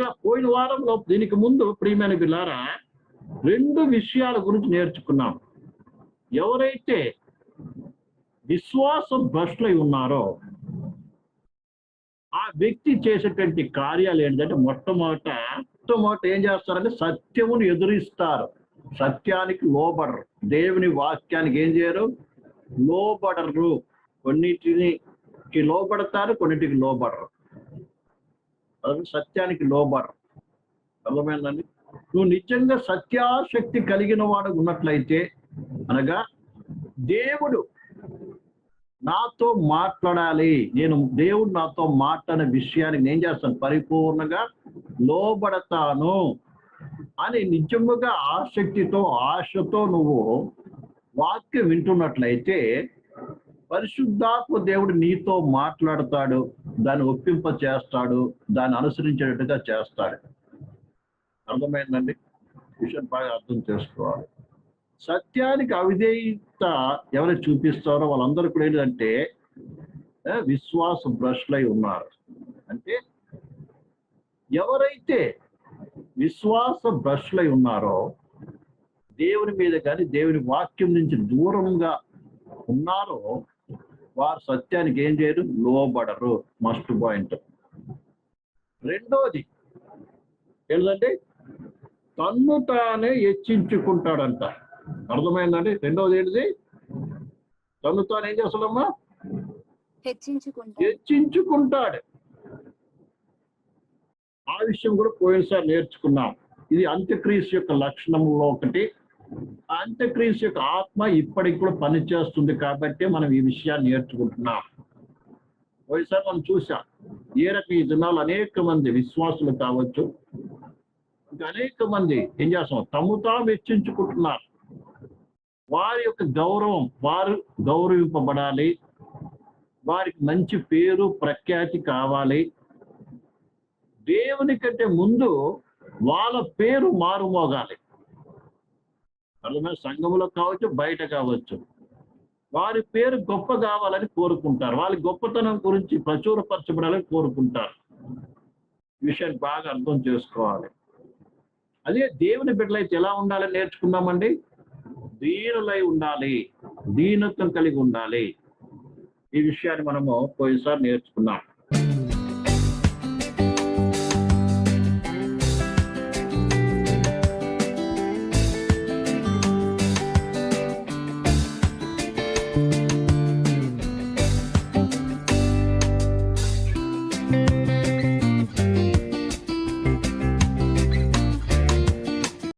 పోయిన వారంలో దీనికి ముందు ప్రియమైన బిల్లారా రెండు విషయాల గురించి నేర్చుకున్నాం. ఎవరైతే విశ్వాసం భ్రష్టులై ఉన్నారో ఆ వ్యక్తి చేసేటువంటి కార్యాలు ఏంటంటే మొట్టమొదట మొట్టమొదట ఏం చేస్తారంటే సత్యమును ఎదురిస్తారు. సత్యానికి లోబడరు. దేవుని వాక్యానికి ఏం చేయరు? లోబడరు. కొన్నిటిని లోబడతారు కొన్నిటికి లోబడరు. అది సత్యానికి లోబడరు. అర్థమైందండి? నువ్వు నిజంగా సత్యాశక్తి కలిగిన వాడు ఉన్నట్లయితే అనగా దేవుడు నాతో మాట్లాడాలి. నేను దేవుడు నాతో మాట్లాడిన విషయానికి నేను చేస్తాను? పరిపూర్ణంగా లోబడతాను అని నిజముగా ఆసక్తితో ఆశతో నువ్వు వాక్యం వింటున్నట్లయితే పరిశుద్ధాత్మ దేవుడు నీతో మాట్లాడతాడు. దాన్ని ఒప్పింప చేస్తాడు దాన్ని అనుసరించేటట్టుగా చేస్తాడు. అర్థమైందండి? విషయం బాగా అర్థం చేసుకోవాలి. సత్యానికి అవిధేయత ఎవరు చూపిస్తారో వాళ్ళందరూ కూడా ఏంటంటే విశ్వాస భ్రష్లై ఉన్నారు. అంటే ఎవరైతే విశ్వాస భ్రష్లై ఉన్నారో దేవుని మీద కానీ దేవుని వాక్యం నుంచి దూరంగా ఉన్నారో వారు సత్యానికి ఏం చేయరు? లోబడరు. మస్ట్ పాయింట్ రెండోది ఏంటంటే తన్ను తానే హెచ్చించుకుంటాడంట అర్థమైందండి? రెండోది ఏంటిది? తన్ను తాను ఏం చేస్తాడమ్మా? హెచ్చించుకుంటా హెచ్చించుకుంటాడు ఆ విషయం కూడా పోయినసారి నేర్చుకున్నాం. ఇది అంత్యక్రీస్తు యొక్క లక్షణంలో ఒకటి. అంత్యక్రీస్తు యొక్క ఆత్మ ఇప్పటికి కూడా పనిచేస్తుంది కాబట్టి మనం ఈ విషయాన్ని నేర్చుకుంటున్నాం. ఒకసారి మనం చూసాం ఏ రకం ఈ దినాలు అనేక మంది విశ్వాసులు కావచ్చు. ఇంకా అనేక మంది ఏం చేస్తాం తము తాము హెచ్చించుకుంటున్నారు వారి యొక్క గౌరవం వారు గౌరవింపబడాలి. వారికి మంచి పేరు ప్రఖ్యాతి కావాలి. దేవుని కంటే ముందు వాళ్ళ పేరు మారుమోగాలి. అర్థమైన సంఘంలో కావచ్చు బయట కావచ్చు. వారి పేరు గొప్ప కావాలని కోరుకుంటారు. వాళ్ళ గొప్పతనం గురించి ప్రచురపరచబడాలని కోరుకుంటారు. ఈ విషయాన్ని బాగా అర్థం చేసుకోవాలి. అదే దేవుని బిడ్డలైతే ఎలా ఉండాలని నేర్చుకున్నామండి? దీనులై ఉండాలి. దీనత్వం కలిగి ఉండాలి. ఈ విషయాన్ని మనము పోయినసారి నేర్చుకున్నాం. you